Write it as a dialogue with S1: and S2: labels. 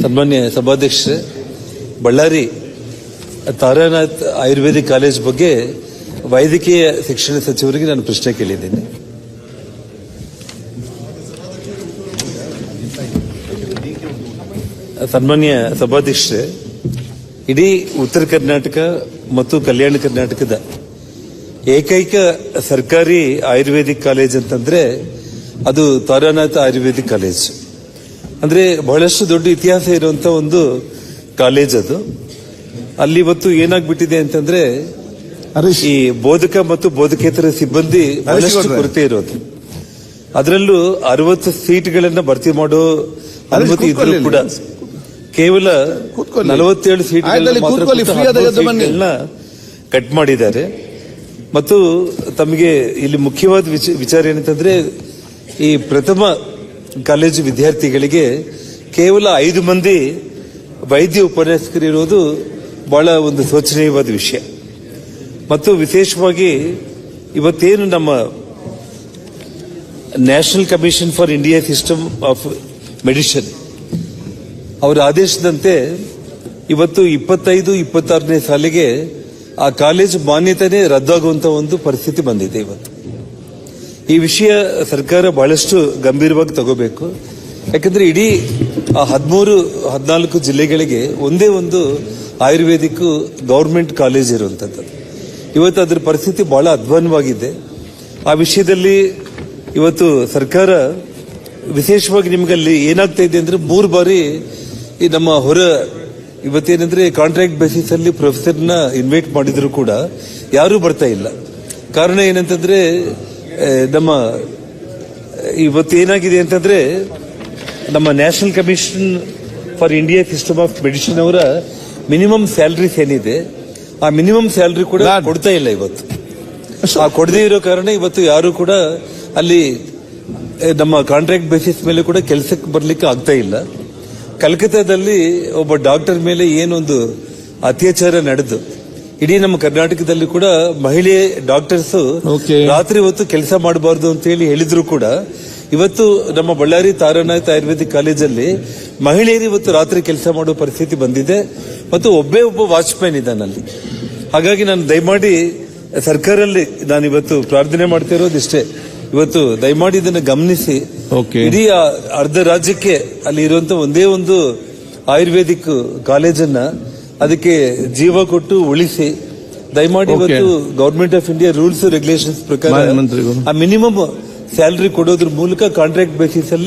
S1: ಸನ್ಮಾನ್ಯ ಸಭಾಧ್ಯಕ್ಷರೇ, ಬಳ್ಳಾರಿ ತಾರಾನಾಥ್ ಆಯುರ್ವೇದಿಕ್ ಕಾಲೇಜ್ ಬಗ್ಗೆ ವೈದ್ಯಕೀಯ ಶಿಕ್ಷಣ ಸಚಿವರಿಗೆ ನಾನು ಪ್ರಶ್ನೆ ಕೇಳಿದ್ದೀನಿ. ಸನ್ಮಾನ್ಯ ಸಭಾಧ್ಯಕ್ಷರೇ, ಇಡೀ ಉತ್ತರ ಕರ್ನಾಟಕ ಮತ್ತು ಕಲ್ಯಾಣ ಕರ್ನಾಟಕದ ಏಕೈಕ ಸರ್ಕಾರಿ ಆಯುರ್ವೇದಿಕ್ ಕಾಲೇಜ್ ಅಂತಂದ್ರೆ ಅದು ತಾರಾನಾಥ್ ಆಯುರ್ವೇದಿಕ್ ಕಾಲೇಜ್. ಅಂದ್ರೆ ಬಹಳಷ್ಟು ದೊಡ್ಡ ಇತಿಹಾಸ ಇರುವಂತ ಒಂದು ಕಾಲೇಜ್ ಅದು ಅಲ್ಲಿ ಇವತ್ತು ಏನಾಗ್ಬಿಟ್ಟಿದೆ ಅಂತಂದ್ರೆ ಈ ಬೋಧಕ ಮತ್ತು ಬೋಧಕೇತರ ಸಿಬ್ಬಂದಿ ಬಹಳಷ್ಟು. ಕೊರತೆ ಇರೋದು ಅದರಲ್ಲೂ ಅರವತ್ತು ಸೀಟ್ಗಳನ್ನ ಭರ್ತಿ ಮಾಡೋ ಅನುಮತಿ ಇದ್ರೂ ಕೂಡ ಕೇವಲ. ನಲವತ್ತೇಳು. ಸೀಟ್ಗಳನ್ನ ಕಟ್ ಮಾಡಿದ್ದಾರೆ ಮತ್ತು ತಮಗೆ ಇಲ್ಲಿ ಮುಖ್ಯವಾದ ವಿಚ- ವಿಚಾರ ಏನಂತಂದ್ರೆ ಈ ಪ್ರಥಮ ಕಾಲೇಜು ವಿದ್ಯಾರ್ಥಿಗಳಿಗೆ ಕೇವಲ ಐದು ಮಂದಿ ವೈದ್ಯ ಉಪನ್ಯಾಸಕರು ಇರುವುದು ಬಹಳ ಒಂದು ಶೋಚನೀಯವಾದ ವಿಷಯ. ಮತ್ತು ವಿಶೇಷವಾಗಿ ಇವತ್ತೇನು ನಮ್ಮ national commission for India system of medicine ಅವರ ಆದೇಶದಂತೆ ಇವತ್ತು ಇಪ್ಪತ್ತೈದು, ಇಪ್ಪತ್ತಾರನೇ ಸಾಲಿಗೆ ಆ ಕಾಲೇಜು ಮಾನ್ಯತೆನೇ ರದ್ದಾಗುವಂಥ ಒಂದು ಪರಿಸ್ಥಿತಿ ಬಂದಿದೆ ಇವತ್ತು. ಈ ವಿಷಯ ಸರ್ಕಾರ ಬಹಳಷ್ಟು ಗಂಭೀರವಾಗಿ ತಗೋಬೇಕು. ಯಾಕಂದ್ರೆ ಇಡೀ ಹದಿಮೂರು, ಹದಿನಾಲ್ಕು ಜಿಲ್ಲೆಗಳಿಗೆ ಒಂದೇ ಒಂದು ಆಯುರ್ವೇದಿಕ್ ಗೌರ್ಮೆಂಟ್ ಕಾಲೇಜ್ ಇರುವಂತದ್ದು. ಇವತ್ತು ಅದರ ಪರಿಸ್ಥಿತಿ ಬಹಳ ಅಧ್ವಾನವಾಗಿದೆ. ಆ ವಿಷಯದಲ್ಲಿ ಇವತ್ತು ಸರ್ಕಾರ ವಿಶೇಷವಾಗಿ ನಿಮಗಲ್ಲಿ ಏನಾಗ್ತಾ ಇದೆ ಅಂದ್ರೆ ಮೂರು ಬಾರಿ ಈ ನಮ್ಮ ಹೊರ ಇವತ್ತೇನಂದ್ರೆ ಕಾಂಟ್ರಾಕ್ಟ್ ಬೇಸಿಸ್ ಅಲ್ಲಿ ಪ್ರೊಫೆಸರ್ನ ಇನ್ವೈಟ್ ಮಾಡಿದ್ರು ಕೂಡ ಯಾರೂ ಬರ್ತಾ ಇಲ್ಲ. ಕಾರಣ ಏನಂತಂದ್ರೆ ನಮ್ಮ ಇವತ್ತು ಏನಾಗಿದೆ ಅಂತಂದ್ರೆ ನಮ್ಮ national commission for India system of medicine ಅವರ ಮಿನಿಮಮ್ ಸ್ಯಾಲರೀಸ್ ಏನಿದೆ ಆ ಮಿನಿಮಮ್ ಸ್ಯಾಲರಿ ಕೂಡ ಕೊಡ್ತಾ ಇಲ್ಲ ಇವತ್ತು. ಆ ಕೊಡದೇ ಇರೋ ಕಾರಣ ಇವತ್ತು ಯಾರು ಕೂಡ ಅಲ್ಲಿ ನಮ್ಮ ಕಾಂಟ್ರಾಕ್ಟ್ ಬೇಸಿಸ್ ಮೇಲೆ ಕೂಡ ಕೆಲಸಕ್ಕೆ ಬರಲಿಕ್ಕೆ ಆಗ್ತಾ ಇಲ್ಲ. ಕಲ್ಕತ್ತಾದಲ್ಲಿ ಒಬ್ಬ ಡಾಕ್ಟರ್ ಮೇಲೆ ಏನೊಂದು ಅತ್ಯಾಚಾರ ನಡೆದು ಇಡೀ ನಮ್ಮ ಕರ್ನಾಟಕದಲ್ಲಿ ಕೂಡ ಮಹಿಳೆ ಡಾಕ್ಟರ್ಸ್. ರಾತ್ರಿ ಹೊತ್ತು ಕೆಲಸ ಮಾಡಬಾರ್ದು ಅಂತ ಹೇಳಿ ಹೇಳಿದ್ರು ಕೂಡ. ಇವತ್ತು ನಮ್ಮ ಬಳ್ಳಾರಿ ತಾರಾನಾಥ್ ಆಯುರ್ವೇದಿಕ್ ಕಾಲೇಜಲ್ಲಿ ಮಹಿಳೆಯರು ಇವತ್ತು ರಾತ್ರಿ ಕೆಲಸ ಮಾಡುವ ಪರಿಸ್ಥಿತಿ ಬಂದಿದೆ. ಮತ್ತು ಒಬ್ಬೇ ಒಬ್ಬ ವಾಚ್ಮ್ಯಾನ್ ಇದ್ದಾನಲ್ಲಿ ಹಾಗಾಗಿ ನಾನು ದಯಮಾಡಿ ಸರ್ಕಾರಲ್ಲಿ ನಾನು ಇವತ್ತು ಪ್ರಾರ್ಥನೆ ಮಾಡ್ತಾ ಇರೋದಿಷ್ಟೇ ಇವತ್ತು ದಯಮಾಡಿ ಇದನ್ನು ಗಮನಿಸಿ. ಇಡೀ ಅರ್ಧ ರಾಜ್ಯಕ್ಕೆ ಅಲ್ಲಿ ಇರುವಂತ ಒಂದೇ ಒಂದು ಆಯುರ್ವೇದಿಕ್ ಕಾಲೇಜನ್ನ ಅದಕ್ಕೆ ಜೀವ ಕೊಟ್ಟು ಉಳಿಸಿ ದಯಮಾಡಿ ಇವತ್ತು government of India rules regulations ಪ್ರಕಾರ ಆ ಮಿನಿಮಮ್ ಸ್ಯಾಲರಿ ಕೊಡೋದ್ರ ಮೂಲಕ ಕಾಂಟ್ರಾಕ್ಟ್ ಬೇಸಿಸ್ ಅಲ್ಲಿ